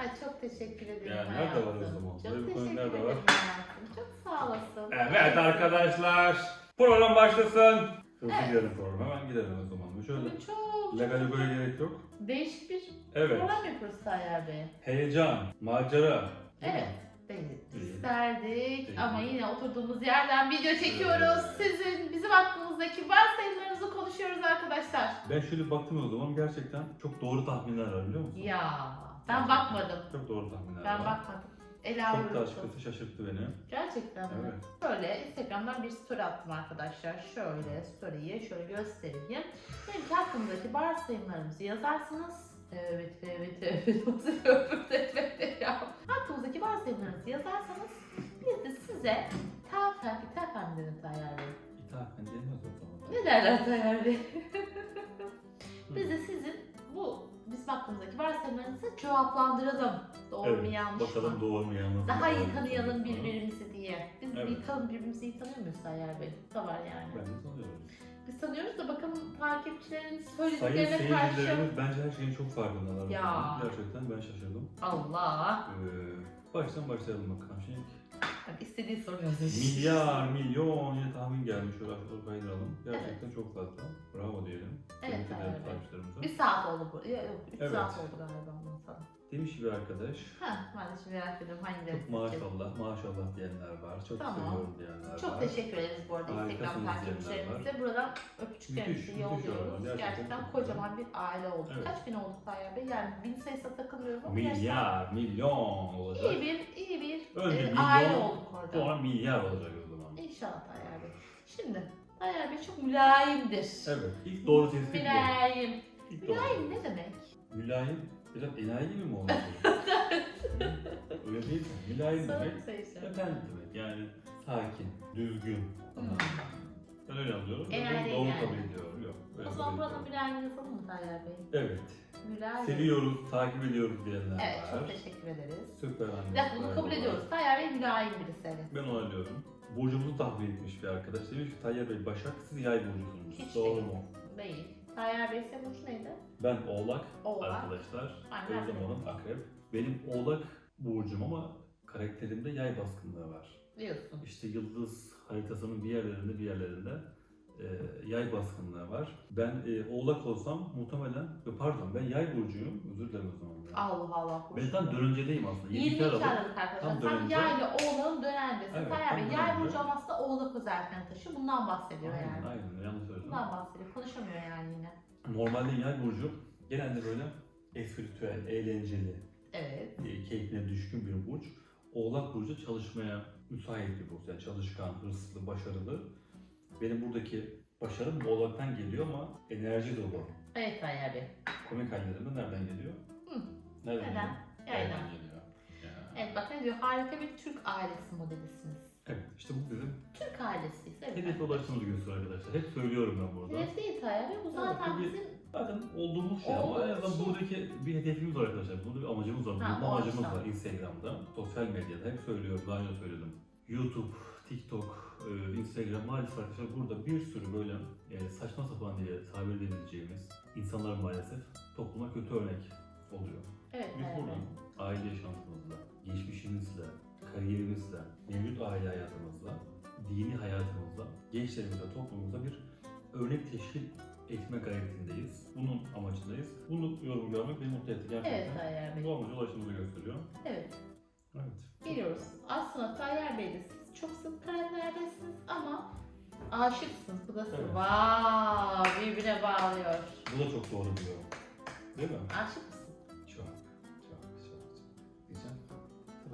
Ay çok teşekkür ederim Yani hayatım. nerede var o zaman? Çok Böyle bir konu teşekkür nerede ederim var? hayatım. Çok sağ olasın. Evet arkadaşlar. Program başlasın. Hızlı Evet. gidelim program. Hemen gidelim o zaman. Şöyle Bugün çok legal böyle gerek yok. değişik bir Evet. program yapıyoruz Tayyar Bey. Heyecan, macera. Değil Evet. mi? Değil. Değil. İsterdik Değil. ama yine oturduğumuz yerden video çekiyoruz. Evet. Sizin bizim hakkımızdaki varsayımlarınızı konuşuyoruz arkadaşlar. Ben şöyle baktım o zaman gerçekten çok doğru tahminler var biliyor musun? Ya ben bakmadım. Çok doğru tahminler Ben var. bakmadım. Ele Çok da açıkçası şaşırttı beni. Gerçekten mi? Evet. Şöyle Instagram'dan bir story attım arkadaşlar. Şöyle story'yi şöyle göstereyim. Benim ki hakkımdaki varsayımlarımızı yazarsınız. Evet, evet, evet. Nasıl öpüp evet ya. Hakkımızdaki varsayımlarınızı yazarsanız biz de size tafen, tafen dedim Tayyar Bey. İthafen diyemez o zaman. Ne derler Tayyar varsayımlarınızı cevaplandıralım. Doğru mu Evet, yanlış mı? bakalım doğru mu yanlış mı? Daha iyi mu, tanıyalım birbirimizi diye. Biz Evet. tanım birbirimizi iyi tanıyor muyuz Tayyar Bey? Da var yani. Ben de sanıyorum. Biz tanıyoruz da bakalım takipçilerin Sayın söylediklerine karşı... seyircilerimiz bence her şeyin çok farkındalar. Ya. Gerçekten ben şaşırdım. Allah! Ee, baştan başlayalım bakalım. Şimdi İstediği soruyorsun. milyar, milyon yine tahmin gelmiş. Şöyle aşağıya kaydıralım. Gerçekten çok fazla. Bravo diyelim. Evet, Tebrik ederim evet. takipçilerimize. Bir saat oldu bu. Yok, yok, üç Evet. saat oldu galiba ondan sonra. Demiş bir arkadaş. Heh, ben de şimdi merak ediyorum hangileri Çok maşallah, maşallah diyenler var. Çok Tamam. seviyorum diyenler Çok var. teşekkür ederiz bu arada Instagram Harikasınız takipçilerimize. diyenler Buradan Müthiş, öpücüklerimizi müthiş yolluyoruz. oralar. Gerçekten Gerçekten çok kocaman bir aile olduk. Evet. Kaç bin olduk Tayyar Bey? Yani bin sayısına takılmıyorum ama gerçekten Milyar, milyon olacak. iyi bir, iyi bir Önce e, milyon, aile olduk orada. Sonra milyar olacak o zaman. İnşallah Tayyar Bey. Şimdi Tayyar Bey çok mülayimdir. Evet, ilk doğru tespit bu. Mülayim. İlk doğru. Mülayim ne demek? Mülayim, biraz enayi gibi mi olmuş? Öyle değil mi? Mülayim demek, şey söyleyeceğim. efendi demek. Yani sakin, düzgün. Hmm. Ben öyle anlıyorum. Enayi bunu doğru yani. kabul ediyorum. Yok, öyle O zaman kabul bana ediyorum. mülayim yapalım mı Tayyar Bey? Evet, Mülayim. seviyoruz, takip ediyoruz diyenler Evet çok var. teşekkür ederiz. Süper anne. Bir dakika bunu kabul ediyoruz. Tayyar Bey mülayim birisi evet. Ben onaylıyorum. Burcumuzu tahmin etmiş bir arkadaş. Demiş ki Tayyar Bey Başak, siz yay burcusunuz. Hiç Doğru değil. mu? Değil. Tayyar Bey senin burcu neydi? Ben Oğlak, Oğlak. arkadaşlar. Aynen. Özlem Hanım Akrep. Benim Oğlak burcum ama karakterimde yay baskınlığı var. Diyorsun. İşte yıldız haritasının bir yerlerinde bir yerlerinde e, yay baskınlığı var. Ben e, Oğlak olsam muhtemelen, e, pardon ben yay burcuyum. Özür dilerim o zaman. Allah Allah. Ben tam dönencedeyim aslında. 22 Aralık. Arkadaşlar. Tam Tam dönünce. yayla oğlanın dönendesin. Evet, Bey tam yay burcu olmazsa da oğlak özellikle taşı. Bundan bahsediyor Aynen, yani. aynen yanlış söyledim. Bundan bahsediyor. Konuşamıyor yani yine. Normalde yay burcu genelde böyle espiritüel, eğlenceli, Evet. e, keyfine düşkün bir burç. Oğlak burcu çalışmaya müsait bir burç. Yani çalışkan, hırslı, başarılı. Benim buradaki başarım Oğlak'tan geliyor ama enerji dolu. Evet Tayyar Bey. Komik hallerim de nereden geliyor? Hı. Nereden Neden? geliyor? Yaydan. geliyor. Ya. Evet bak ne diyor? Harika bir Türk ailesi modelisiniz. Evet, işte bu bizim Türk ailesiyiz. Evet. hedefe ulaştığımızı gösteriyor arkadaşlar. Hep söylüyorum ben burada. Hedef değil Tayyar Bey. Bu zaten bir- bizim Zaten olduğumuz şey ama en Olduğumuz azından şey. buradaki bir hedefimiz var arkadaşlar. Burada bir amacımız var. Ha, Burada o amacımız açıdan. var Instagram'da, sosyal medyada. Hep söylüyorum, daha önce söyledim. YouTube, TikTok, e, Instagram maalesef arkadaşlar burada bir sürü böyle e, saçma sapan diye tabir edebileceğimiz insanlar maalesef topluma kötü örnek oluyor. Evet Biz Bey. buradan aile yaşantımızla, geçmişimizle, kariyerimizle, mevcut aile hayatımızla, dini hayatımızla, gençlerimize, toplumumuza bir örnek teşkil etme gayretindeyiz. Bunun amacındayız. Bunu yorum görmek beni mutlu etti gerçekten. Evet Tayyar Bey. Bu amaca ulaştığımızı gösteriyor. Evet. Evet. Biliyoruz. Aslında Tayyar Bey de çok sık karakterlerdesiniz ama aşıksınız. Bu da Evet. vav birbirine bağlıyor. Bu da çok doğru diyor. Değil mi? Aşık mısın? Çok, çok, çok, çok. Diyeceğim.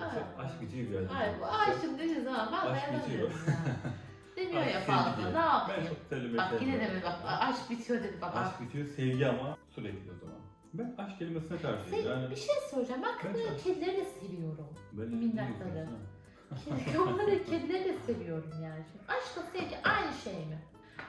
Evet. Aşk bitiyor bir. Hayır bu aşık dediği zaman ben Aşk dayanamıyorum ya. Demiyor ya fazla. Ne yapayım? Ben çok kelime Bak yine sevmiyorum. de mi bak aşk bitiyor dedi bak. Aşk bitiyor, sevgi ama sürekli o zaman. Ben aşk kelimesine karşıyım. Sen, Yani bir şey söyleyeceğim. Ben Ben kedileri, çok- kedileri de seviyorum. ben minnakları. Kedi, onları kedileri de seviyorum yani. Şimdi aşkla sevgi aynı şey mi?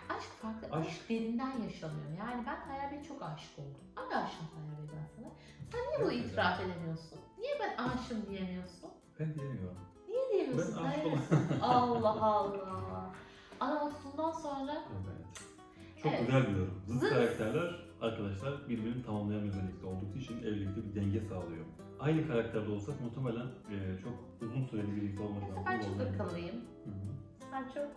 Aşk farklı. Aşk, Aşk- derinden yaşanıyor. Yani ben Bey'e çok aşık oldum. Aşığım Tayyar Bey ben sana. Sen niye bunu itiraf edemiyorsun? Niye ben aşığım şey Ben diyemiyorum. Niye diyemiyorsun Ben aşık Bey? Allah Allah. Adam 30'unda Bundan sonra Evet. Çok Evet. güzel bir yorum. Zıt Zıt. karakterler arkadaşlar birbirini tamamlayan özellikle olduğu için evlilikte bir denge sağlıyor. Aynı karakterde olsak muhtemelen e, çok uzun süreli birlikte olma mesela şansımız ben çok akıllıyım. Hı. Sen çok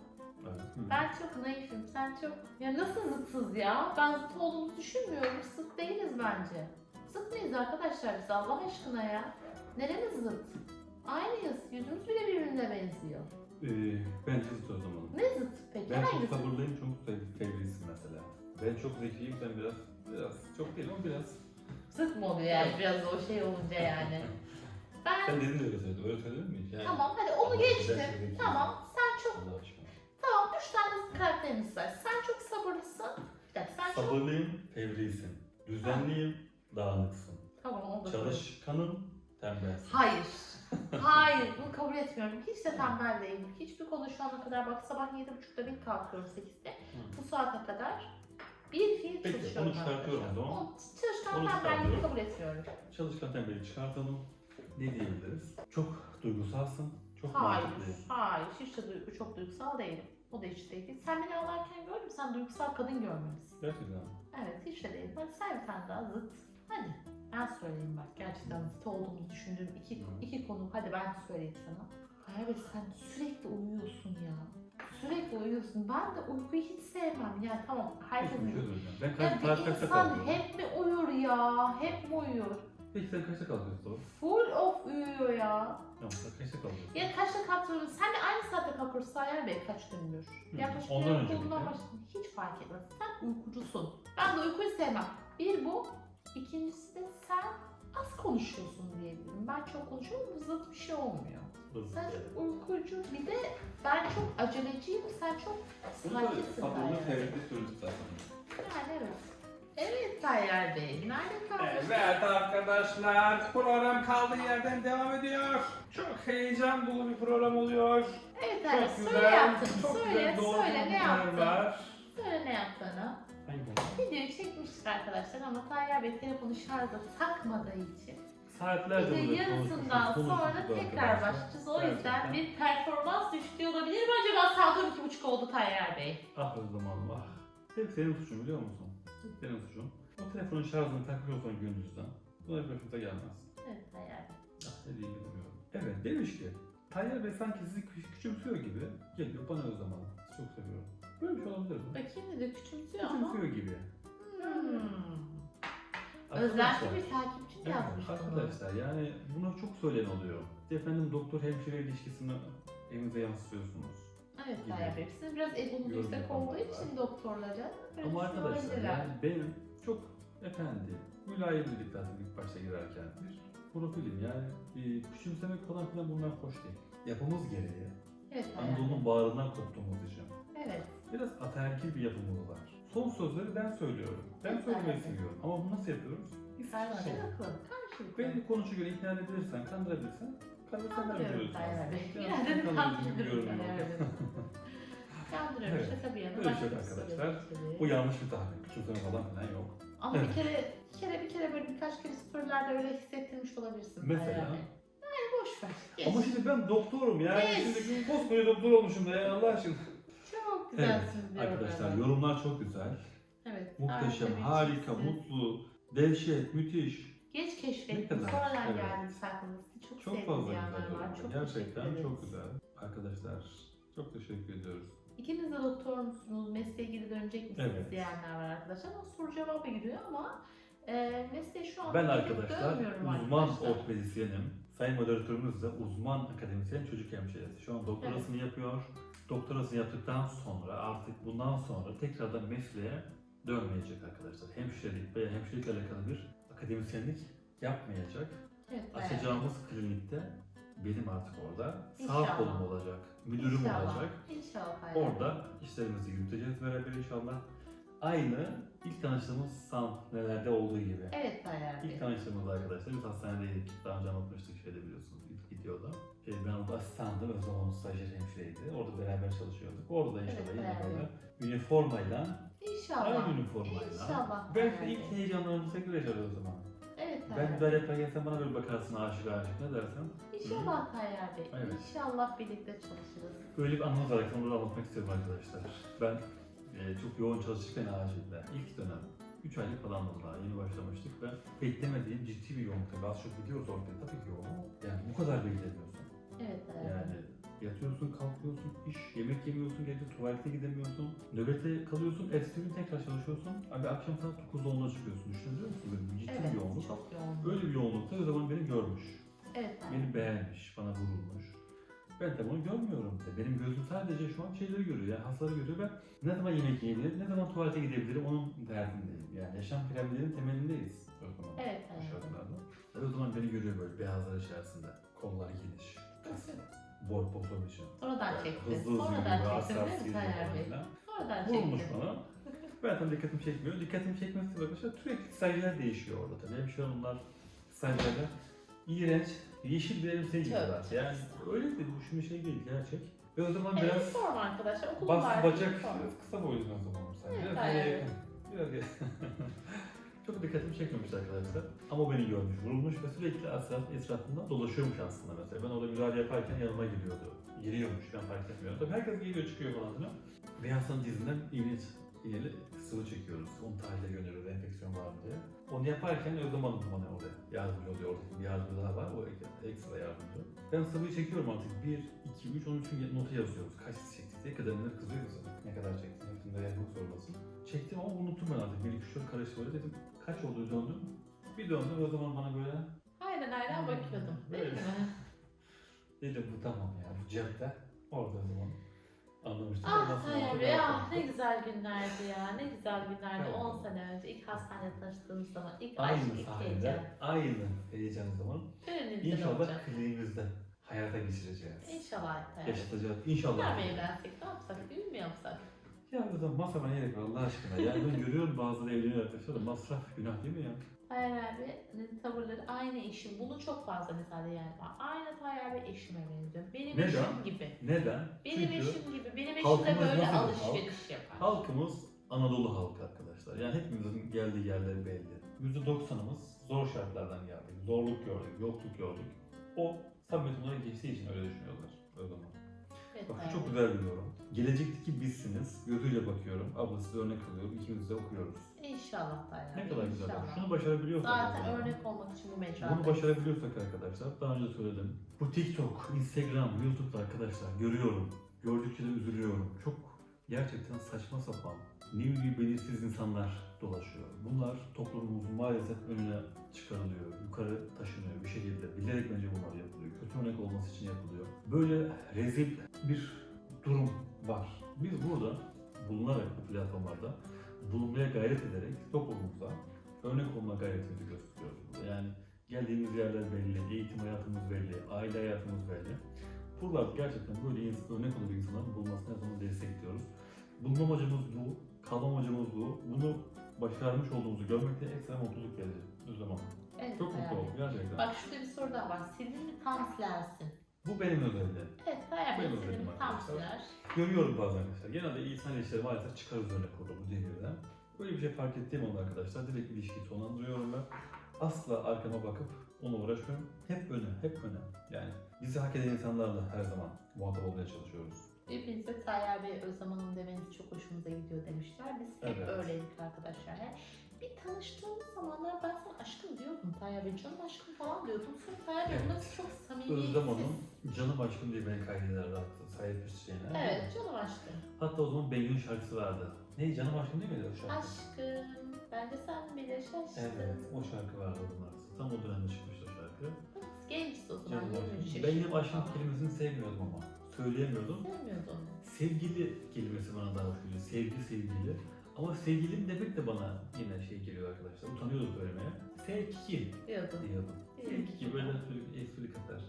Evet. Hı. Ben çok naifim, sen çok... Ya nasıl zıtsız ya? Ben zıt olduğumuzu düşünmüyorum. Zıt değiliz bence. Zıt mıyız arkadaşlar biz Allah aşkına ya? Neremiz zıt? Aynıyız. Yüzümüz bile birbirine benziyor. Ee, ben zıt o zaman. Ne zıt peki? Ben Hangi çok sabırlıyım, çok fevrisin mesela. Ben çok zekiyim, sen biraz, biraz, çok değil ama biraz. Zıt mı oluyor yani biraz o şey olunca yani? Ben... Sen dedin de öyle söyledin, öyle söyledin mi hiç? Yani, Tamam hadi onu Allah, geçtim. ben. Tamam sen çok... Allah aşkına. Tamam üç tane karakterimiz var. Sen çok sabırlısın. Bir dakika sen çok... Sabırlıyım, fevrisin. Düzenliyim, dağınıksın. Tamam onu da Çalışkanım, tembelsin. Hayır. Hayır, bunu kabul etmiyorum. Hiç de tembel değilim. Hiçbir konu şu ana kadar bak sabah 7.30'da bir kalkıyorum 8'de. Hı. Bu saate kadar bir fiil Peki, çalışıyorum. onu çıkartıyorum o zaman. O çalışkan Onu tembelliği çıkartıyorum. kabul etmiyorum. Çalışkan tembeli çıkartalım. Ne diyebiliriz? Çok duygusalsın, çok Hayır, mantıklıyım. hayır. Hiç de duygu, çok duygusal değilim. O da hiç değil. Sen beni ağlarken gördüm, sen duygusal kadın görmemişsin. Gerçekten. Evet, hiç de değil. Hadi sen bir tane daha zıt. Hadi. Ben söyleyeyim bak. Gerçekten zıt olduğumuzu düşündüğüm iki, Hı. iki konu. Hadi ben söyleyeyim sana. Evet sen sürekli uyuyorsun ya. Sürekli uyuyorsun. Ben de uykuyu hiç sevmem. Yani tamam bir şey söyleyeceğim. Ben Ya kaç, saat bir kaçta insan kalkıyorum? hep mi uyur ya? Hep mi uyur? Peki sen kaçta kalkıyorsun doğru? Full of uyuyor ya. Tamam sen kaçta kalkıyorsun? Ya kaçta kalkıyorsun? Sen de aynı saatte kalkıyorsun Sayar Bey kaç gündür? Hı, Yaklaşık ondan bir önce peki? başladım. Hiç fark etmez. Sen uykucusun. Ben de uykuyu sevmem. Bir bu. İkincisi de sen az konuşuyorsun diyebilirim. Ben çok konuşuyorum bu zıt bir şey olmuyor. Hızlı Sen uykucu bir de ben çok aceleciyim. Sen çok sakinsin sabırlı Tayyar Bey. söyledik zaten. Yani evet. Evet Tayyar Bey. Nerede kaldınız? Evet arkadaşlar program kaldığı yerden devam ediyor. Çok heyecan dolu bir program oluyor. Evet Çok Tayyar söyle güzel, yaptın. çok söyle, güzel doğru söyle ne bilgiler yaptın? var. Söyle ne yaptığını. Videoyu çekmiştik arkadaşlar ama Tayyar Bey telefonu şarja takmadığı için Saatlerce video burada yarısından sonra tekrar başlayacağız. O yüzden Gerçekten. bir performans düştüğü olabilir mi acaba? Saat 12.30 oldu Tayyar Bey. Ah Özlem Hanım ah. Hep senin suçun biliyor musun? Hep senin suçun. O telefonun şarjını takıyorsan gündüzden. Buna hiç başımıza gelmez. Evet Tayyar Bey. Ah ne diyeyim bilmiyorum. Evet demiş ki Tayyar Bey sanki sizi kü- küçümsüyor gibi geliyor bana Hanım. Sizi çok seviyorum. Böyle bir şey olabilir mi? Bakayım ne de küçümsüyor ama. Küçümsüyor gibi. Hmm. Özellikle bir takipçim Evet, yazmış bunu. arkadaşlar yani buna çok söyleyen oluyor. Efendim doktor hemşire ilişkisini evinize yansıtıyorsunuz. Evet gibi. Tayyar Bey. Sizin biraz Yorum yüksek olduğu için doktorların böyle Ama arkadaşlar yani benim çok efendi, mülayim dedik zaten ilk başta girerken bir profilim yani e, küçümsemek falan filan bunlar hoş değil. Yapımız gereği Evet. Anadolu'nun bağrından koptuğumuz için Evet. biraz ataerkil bir yapımız var. Son sözleri ben söylüyorum. Ben söylemeyi seviyorum ama bunu nasıl yapıyoruz? Karşı şey, haklı. Karşılıklı. Beni konuşu göre ikna edebilirsen, kandırabilirsen, kandırırsan ben Kandırıyorum gibi kandırıyorum. Kandırıyorum Evet. şaka bir yana. Böyle şey arkadaşlar. yok. Bu yanlış bir tahmin. Küçümseme falan filan yok. Ama Evet. bir kere, bir kere bir kere böyle birkaç kere storylerde öyle hissettirmiş olabilirsin. Mesela? Bey. Yani boş ver. Geç. Ama şimdi ben doktorum yani. Yes. Şimdi koskoca doktor olmuşum da ya Allah aşkına. Evet arkadaşlar ben. yorumlar çok güzel. Evet. Muhteşem, harika mutlu, dehşet, müthiş. Geç Ne keşfettim. kadar? Sonradan Evet. geldi sayfanız. Çok, Çok fazla yanlar güzel var. yorumlar. Çok Gerçekten çok güzel. Arkadaşlar çok teşekkür ediyoruz. İkiniz de doktor musunuz? Mesleğe geri dönecek misiniz Evet. diyenler var arkadaşlar. Ama soru cevaba giriyor ama e, mesleğe şu an Ben arkadaşlar uzman ortopedisyenim. Sayın moderatörümüz de uzman akademisyen çocuk hemşiresi. Şu an doktorasını yapıyor. Doktorasını yaptıktan sonra artık bundan sonra tekrardan mesleğe dönmeyecek arkadaşlar. Hemşirelik veya hemşirelikle alakalı bir akademisyenlik yapmayacak. Evet, Açacağımız klinikte benim artık orada sağ İnşallah. kolum olacak, müdürüm İnşallah. olacak. İnşallah. Orada işlerimizi yürüteceğiz beraber inşallah. Aynı ilk tanıştığımız sahnelerde olduğu gibi. Evet Tayyar. İlk tanıştığımız arkadaşlar biz hastanedeydik. Daha önce anlatmıştık şeyde biliyorsunuz videoda. Ee, ben orada asistandım, o zaman stajyer hemşireydi. Orada beraber çalışıyorduk. Orada da inşallah Evet, yine beraber. böyle üniformayla, İnşallah. aynı üniformayla. İnşallah. Belki de ilk heyecanlarımıza gireceğiz o zaman. Evet Tayyar Ben müdahale yaparken sen bana böyle bakarsın aşık aşık ne dersen. İnşallah Tayyar Bey. Evet. İnşallah birlikte çalışırız. Böyle bir var. Onu da anlatmak istiyorum arkadaşlar. Ben e, çok yoğun çalışırken acilde ilk dönem 3 aylık falandım daha yeni başlamıştık ve beklemediğim ciddi bir yoğunluk tabii az çok biliyoruz orada tabii ki yoğun bu kadar beklemiyorsun. Evet Bey. Yani yatıyorsun, kalkıyorsun, iş, yemek yemiyorsun, gece tuvalete gidemiyorsun, nöbete kalıyorsun, ertesi gün tekrar çalışıyorsun. Abi akşam saat 9'da 10'da çıkıyorsun. Düşünebiliyor musun? Böyle bir ciddi bir Evet, yoğunluk. çok yoğun. Öyle bir yoğunlukta o zaman beni görmüş. Evet. Beni beğenmiş, bana vurulmuş. Ben de bunu görmüyorum. de. Benim gözüm sadece şu an şeyleri görüyor, yani hasları görüyor. Ben ne zaman yemek yiyebilirim, ne zaman tuvalete gidebilirim onun derdindeyim. Yani yaşam piramidinin temelindeyiz. Evet Bu şartlarda. Ve o zaman beni görüyor böyle beyazlar içerisinde. Kolları geniş, bol popo dışı. Sonradan çekti. Hızlı hızlı Sonradan yürüyor, çekti değil hassas mi Tayyar Bey? Sonradan Vurmuş çekti. bana. Ben tabii dikkatimi çekmiyor. Dikkatimi çekmesi de arkadaşlar sürekli saygılar değişiyor orada tabii. Hemşire hanımlar saygılar iğrenç, yeşil bir elbise giyiyorlar. Yani öyle de bu şimdi şey değil gerçek. Ve o zaman Evet, biraz sorma arkadaşlar. Okulun bas var. bacak Sorma. biraz kısa boylu o zaman sen. Evet, Biraz aynen. yere yakın. Biraz yakın. Çok dikkatimi çekmemiş arkadaşlar. Ama beni görmüş, vurulmuş ve sürekli etraf, etrafında dolaşıyormuş aslında mesela. Ben orada müdahale yaparken yanıma geliyordu. Giriyormuş, ben fark etmiyorum. Tabii herkes geliyor çıkıyor falan filan. Bir hastanın dizinden iğne, iğneli sıvı çekiyoruz. Onu tahlile gönderiyoruz enfeksiyon var mı diye. Onu yaparken Özlem Hanım bana orada yardımcı oluyor. Oradaki bir yardımcı daha var. O ekstra yardımcı. Ben sıvıyı çekiyorum artık. 1, 2, 3, onun için notu yazıyoruz. Kaç çektik diye kademeler kızıyor kızım. Ne kadar çektin? Hepsinde yazmak zorundasın. Çektim ama unuttum ben artık. Bir iki dört karıştı dedim. Kaç oldu döndüm. Bir döndüm o zaman bana böyle Aynen aynen bakıyordum. Değil mi? dedim bu tamam ya bu cepte. Orada o zaman anlamıştım. Ah Bey ah ne güzel günlerdi ya. Ne güzel günlerdi. Tamam. 10 sene önce ilk hastanede tanıştığımız zaman. ilk aşk, Aynı ilk heyecan. aynı heyecan zaman. Önümüzde ne İnşallah olacak? kliniğimizde hayata geçireceğiz. İnşallah Bey. Yaşatacağız. İnşallah. Mı evlensek ne yapsak? Düğün mü yapsak? Ya burada masrafa ne gerek var Allah aşkına? Yani ben görüyorum bazıları evleniyor arkadaşlar da masraf günah değil mi ya? Tayyar Bey'in tavırları aynı eşim. Bunu çok fazla misal yani var. Aynı Tayyar Bey eşime benziyor. Benim Neden? eşim gibi. Neden? Benim Çünkü eşim gibi. Benim eşim de halkımız böyle nasıl bir alışveriş yapar. halkımız Anadolu halkı arkadaşlar. Yani hepimizin geldiği yerler belli. %90'ımız zor şartlardan geldik. Zorluk gördük, yokluk gördük. O samimiyet onlara geçtiği için öyle düşünüyorlar o zaman. Evet, Bak çok güzel bir yorum. Gelecekteki bizsiniz. Gözüyle bakıyorum. Abla size örnek alıyorum. İkimiz de okuyoruz. İnşallah Tayyar Ne Bey, kadar güzel. inşallah. Şunu başarabiliyorsak Zaten zaman- örnek olmak için bu Bunu mecradayız. başarabiliyorsak arkadaşlar, daha önce söyledim. Bu TikTok, Instagram, YouTube'da arkadaşlar görüyorum. Gördükçe de üzülüyorum. Çok gerçekten saçma sapan, ne bileyim belirsiz insanlar dolaşıyor. Bunlar toplumumuzun maalesef önüne çıkarılıyor, yukarı taşınıyor bir şekilde. Bilerek bence bunlar yapılıyor. Kötü örnek olması için yapılıyor. Böyle rezil bir durum var. Biz burada bulunarak bu platformlarda bulunmaya gayret ederek toplumumuza örnek olma gayretimizi gösteriyoruz. Yani geldiğimiz yerler belli, eğitim hayatımız belli, aile hayatımız belli. Buralarda gerçekten böyle örnek olan insanların bulunmasına her zaman destekliyoruz. Bulunma amacımız bu, kalma amacımız bu. Bunu başarmış olduğumuzu görmekte ekstra mutluluk verici. Özlem Hanım. Evet, Çok mutlu oldum gerçekten. Bak şurada bir soru daha var. Sildin mi tam. Bu benim özelliğim. Evet sildin mi efendim tam arkadaşlar. Görüyorum bazen arkadaşlar. Genelde insan ilişkileri maalesef çıkarız örnek olur bu devirden. Böyle bir şey fark ettiğim anda arkadaşlar direkt ilişkiyi sonlandırıyorum ben. Asla arkama bakıp onunla uğraşmıyorum. Hep öne, hep öne. Yani bizi hak eden insanlarla her zaman muhatap olmaya çalışıyoruz. Hepinize Tayyar Bey Özlem Hanım demeniz çok hoşumuza gidiyor demişler. Biz hep Evet. öyleydik arkadaşlar. Bir tanıştığımız zamanlar ben sana aşkım diyordum Tayyar Bey. Canım aşkım falan diyordum. Sonra Tayyar Bey bunlar çok samimiyetsiz. Özlem Hanım canım aşkım diye beni kaydederdi hatta sayetmiş şeyine. Evet canım aşkım. Hatta o zaman Bengü'nün şarkısı vardı. Ne canım aşkım değil miydi o şarkı? Aşkım bence sen bile şaştın. Evet o şarkı vardı onun arasında. Tam o dönemde çıkmıştı o şarkı. Genciz o zaman. Canım 23 aşkım. yaşında Benim aşkım kelimesini sevmiyordum ama. Söyleyemiyordum. Sevmiyordum. Sevgili kelimesi bana daha hoş geliyor. Sevgi sevgili. Ama sevgilim demek de bana yine şey geliyor arkadaşlar. Utanıyordum söylemeye. Sevgi Diyordum. diyordum. Sevgi böyle bir espri katar.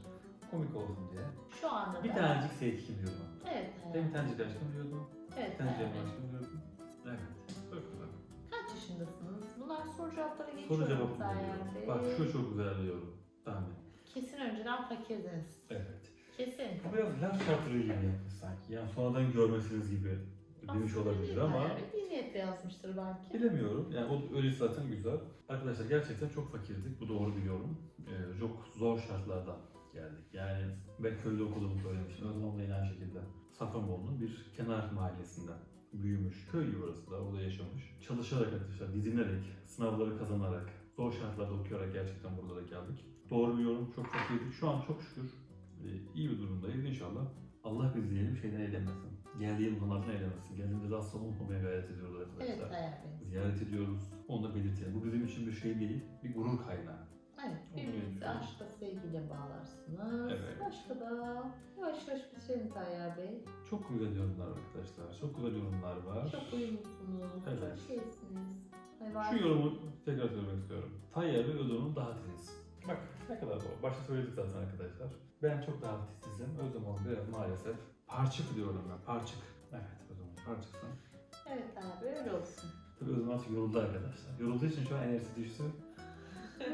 Komik olsun diye. Şu anda Bir da. tanecik sevgi diyordum. Evet. Ben bir tanecik aşkım diyordum. Evet. Bir tanecik Bey. aşkım diyordum. Evet. Çok güzel. Kaç yaşındasınız? Bunlar soru cevaplara Soru geçiyorum cevap Bey. Bak şu çok güzel bir yorum. Tahmin. Kesin önceden fakirdiniz. Evet. Kesin. Bu biraz laf şartları gibi yapmış sanki. Yani sonradan görmesiniz gibi demiş olabilir ama yani. Bir niyetle yazmıştır belki. bilemiyorum. Yani o öyle zaten güzel. Arkadaşlar gerçekten çok fakirdik. Bu doğru biliyorum. Ee, çok zor şartlardan geldik. Yani ben köyde okuduğumu söylemiştim. Özlem da aynı şekilde. Safranbolu'nun bir kenar mahallesinden büyümüş. Köy gibi orası da. Orada yaşamış. Çalışarak arkadaşlar, dizinerek, sınavları kazanarak, zor şartlarda okuyarak gerçekten burada da geldik. Doğru biliyorum. Çok fakirdik. Şu an çok şükür e, iyi bir durumdayız inşallah. Allah bizi diyelim şeyden eylemesin. Geldiği imkanlardan eylemesin. Geldiğimizde hastalığı unutmamaya gayret ediyoruz arkadaşlar. Evet Bey. Ziyaret ediyoruz. Onu da belirtelim. Bu bizim için bir şey değil, bir gurur kaynağı. Evet, Onu birbirinizi aşkla sevgiyle bağlarsınız. Evet. Başka da yavaş yavaş bitirelim Tayyar Bey. Çok güzel yorumlar arkadaşlar. Çok güzel yorumlar var. Çok uyumlusunuz, Evet. çok şeysiniz. Hani Şu yorumu tekrar söylemek istiyorum. Tayyar ve Ödon'un daha titiz. Bak ne kadar doğru. Başta söyledik zaten arkadaşlar. Ben çok daha titizim. Özlem Hanım biraz maalesef parçık diyorum ben. Parçık. Evet Özlem Hanım parçıksın. Evet Bey öyle olsun. Tabii Özlem artık yoruldu arkadaşlar. Yorulduğu için şu an enerjisi düştü.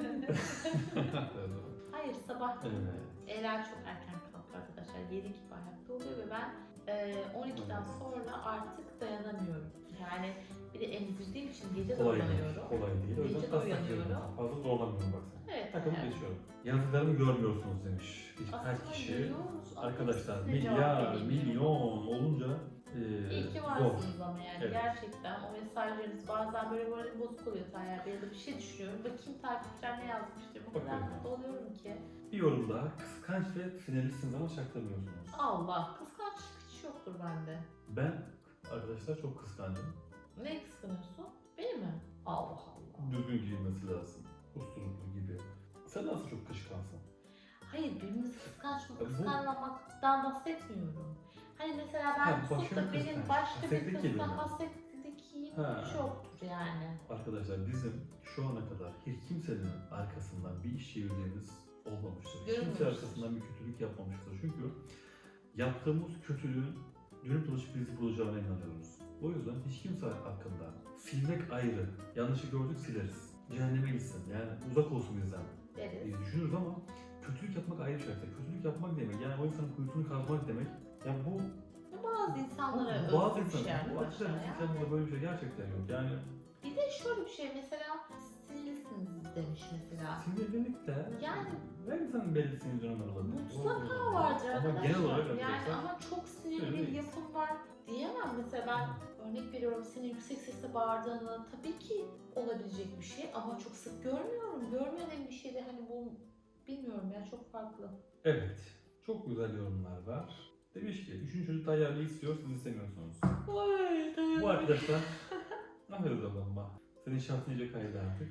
Hayır sabah Evet. Ela çok erken kalkıyor arkadaşlar. 7 gibi ayakta oluyor ve ben e, 12'den sonra artık dayanamıyorum. Yani bir de emzirdiğim için gece de Kolay değil. uyanıyorum. Kolay değil. O Gece yüzden de hasta uyanıyorum. Fazla zorlamıyorum bak sen. Evet. Takılıp Bey. geçiyorum. Yazdıklarımı görmüyorsunuz demiş birkaç kişi. Arkadaşlar milyar, milyon olunca e, İyi ki zor. varsınız ama yani Evet. gerçekten o mesajlarınız bazen böyle böyle bozuk oluyor Tayyar Bey ya da bir şey düşünüyorum. Bakayım takipçiler ne yazmıştır. Bu kadar Bakıyorum. mutlu oluyorum ki. Bir yorum daha. Kıskanç ve sinirlisiniz ama çaktırmıyorsunuz. Allah kıskançlık hiç yoktur bende. Ben arkadaşlar çok kıskancım. Ne kıskanıyorsun? Beni mi? Allah Allah. Düzgün giyinmesi lazım. Usturuplu. Sen nasıl çok kışkansın? Hayır birbirimizi kıskanç bu- kıskanmamaktan bahsetmiyorum. Hani mesela ben Ha, tutup da bir benim başka bir Ha. hiç yoktur yani. Arkadaşlar bizim şu ana kadar hiç kimsenin arkasından bir iş çevirdiğimiz olmamıştır. Hiç kimse arkasından bir kötülük yapmamıştır. Çünkü yaptığımız kötülüğün dönüp dolaşıp bizi bulacağına inanıyoruz. O yüzden hiç kimse hakkında silmek ayrı. Yanlışı gördük sileriz. Cehenneme gitsin. Yani uzak olsun bizden. Deriz. Biz düşünürüz ama kötülük yapmak ayrı bir şey. Kötülük yapmak demek yani o insanın kuyusunu kazmak demek. Ya bu Bazı insanlara bazı özgü şey insanlar, bu açıdan ya. insanlarda böyle bir şey gerçekten yok. Yani Bir de şöyle bir şey mesela demiş mesela. Sinirlilik de Yani- her insanın belli sinir olabilir. Mutlaka vardır Ama arkadaşlar. genel olarak yani arkadaşlar ama çok sinirli bir Öyleyiz. yapım var diyemem. Mesela ben örnek veriyorum senin yüksek sesle bağırdığını tabii ki olabilecek bir şey ama çok sık görmüyorum. Görmediğim bir şey de hani bu bilmiyorum ya çok farklı. evet çok güzel yorumlar var. Demiş ki üçüncü çocuk ayarlı istiyor siz istemiyorsunuz. Vay Bu arkadaşlar ne yapıyoruz ama senin şansın iyice kaydı artık.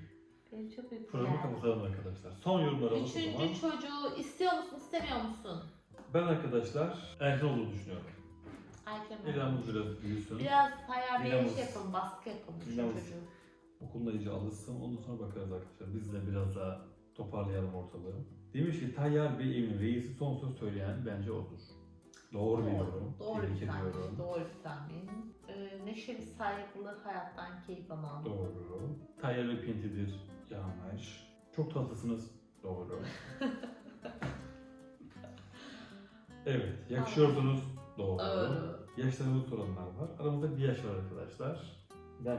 Benim çok Programı kapatalım arkadaşlar. Son yorumlar alalım o zaman. Üçüncü çocuğu istiyor musun istemiyor musun? Ben arkadaşlar erken olduğunu düşünüyorum. Erken İlhamımız biraz büyüsün. Biraz hayal Dinamız. şey yapalım, baskı yapalım şu çocuğu. Okulda iyice alışsın. Ondan sonra bakarız arkadaşlar. Biz de biraz daha toparlayalım ortalığı. Demiş ki Tayyar Bey evin reisi son söz söyleyen bence odur. Doğru bir yorum. Doğru Tebrik bir tahmin. ediyorum. Doğru bir tahmin. Ee, neşeli, saygılı, hayattan keyif alan. Doğru. Tayyar ve Pinti'dir. Yanlış. Çok tatlısınız. Doğru. evet. Yakışıyorsunuz. Doğru. Doğru. Yaşlarınızı soranlar var. Aramızda bir yaş var arkadaşlar. Ben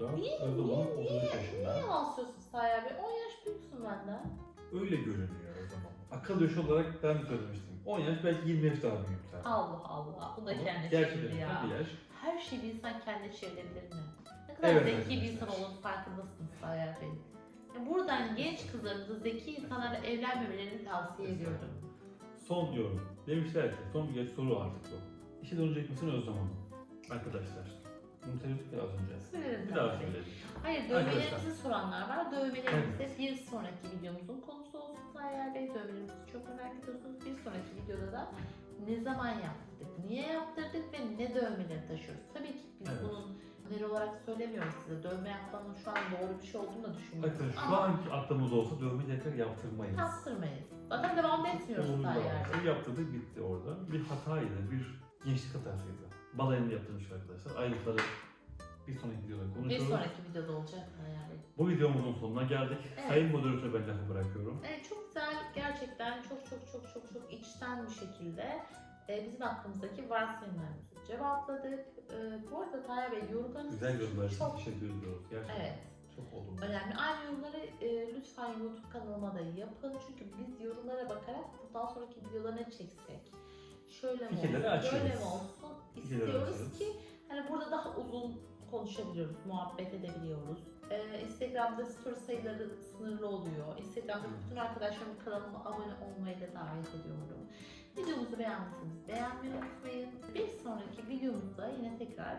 34. Niye, Özlem niye, Hanım 33 Niye yaşında. yalan söylüyorsun Tayyar Bey? 10 yaş büyüksün benden. Öyle görünüyor o zaman. Akıl yaşı olarak ben söylemiştim. 10 yaş belki 20 yaş daha büyük sen. Allah Allah. Bu da Ama kendi gerçekten çeviri ya. bir yaş. Her şeyi bir insan kendi çevirebilir mi? Ne kadar Evet zeki bir insan arkadaşlar. olduğunu farkındasınız Tayyar Bey. Ya Buradan genç kızlarımıza zeki insanlarla evlenmemelerini tavsiye ediyorum. Son yorum. Demişler ki son bir soru artık bu. İşe dönecek misin Özlem Hanım? Arkadaşlar. Bunu söyledik ya az önce. Söylerim Bir daha söyleyelim. Hayır dövmelerimizi soranlar var. Dövmelerimizi bir sonraki videomuzun konusu olsun Tayyar Bey. Dövmelerimizi çok merak ediyorsunuz. Bir sonraki videoda da ne zaman yaptırdık, niye yaptırdık ve ne dövmeleri taşıyoruz. Tabii ki biz Evet. bunun öneri olarak söylemiyoruz size. Dövme yapmanın şu an doğru bir şey olduğunu da düşünmüyoruz. Arkadaşlar şu Ama anki aklımız olsa dövme tekrar yaptırmayız. yaptırmayız. Zaten devam etmiyoruz Umurumda Tayyar olmaz. Bey. O yaptırdık bitti orada. Bir hataydı, bir gençlik hatasıydı. Balayını yaptırmış arkadaşlar. Ayrıntıları bir sonraki videoda Bir konuşuruz. sonraki videoda olacak Tayyar Bey. Bu videomuzun sonuna geldik. Evet. Sayın moderatöre ben lafı bırakıyorum. Evet, çok güzel gerçekten çok çok çok çok çok içten bir şekilde e, bizim hakkımızdaki varsayımlarımızı cevapladık. E, bu arada Tayyip Bey yorumlarınız Güzel yorumlar için Çok- teşekkür ediyoruz. Gerçekten Evet. çok olumlu. önemli. Aynı yorumları e, lütfen YouTube kanalıma da yapın. Çünkü biz yorumlara bakarak bundan sonraki videoda ne çeksek, şöyle mi Fikirleri olsun, açıyoruz. böyle mi olsun Fikirleri istiyoruz açıyoruz. ki hani burada daha uzun konuşabiliyoruz, muhabbet edebiliyoruz. Ee, Instagram'da story sayıları sınırlı oluyor. Instagram'da bütün arkadaşlarım kanalıma abone olmayı da davet ediyorum. Videomuzu beğendiyseniz beğenmeyi unutmayın. Bir sonraki videomuzda yine tekrar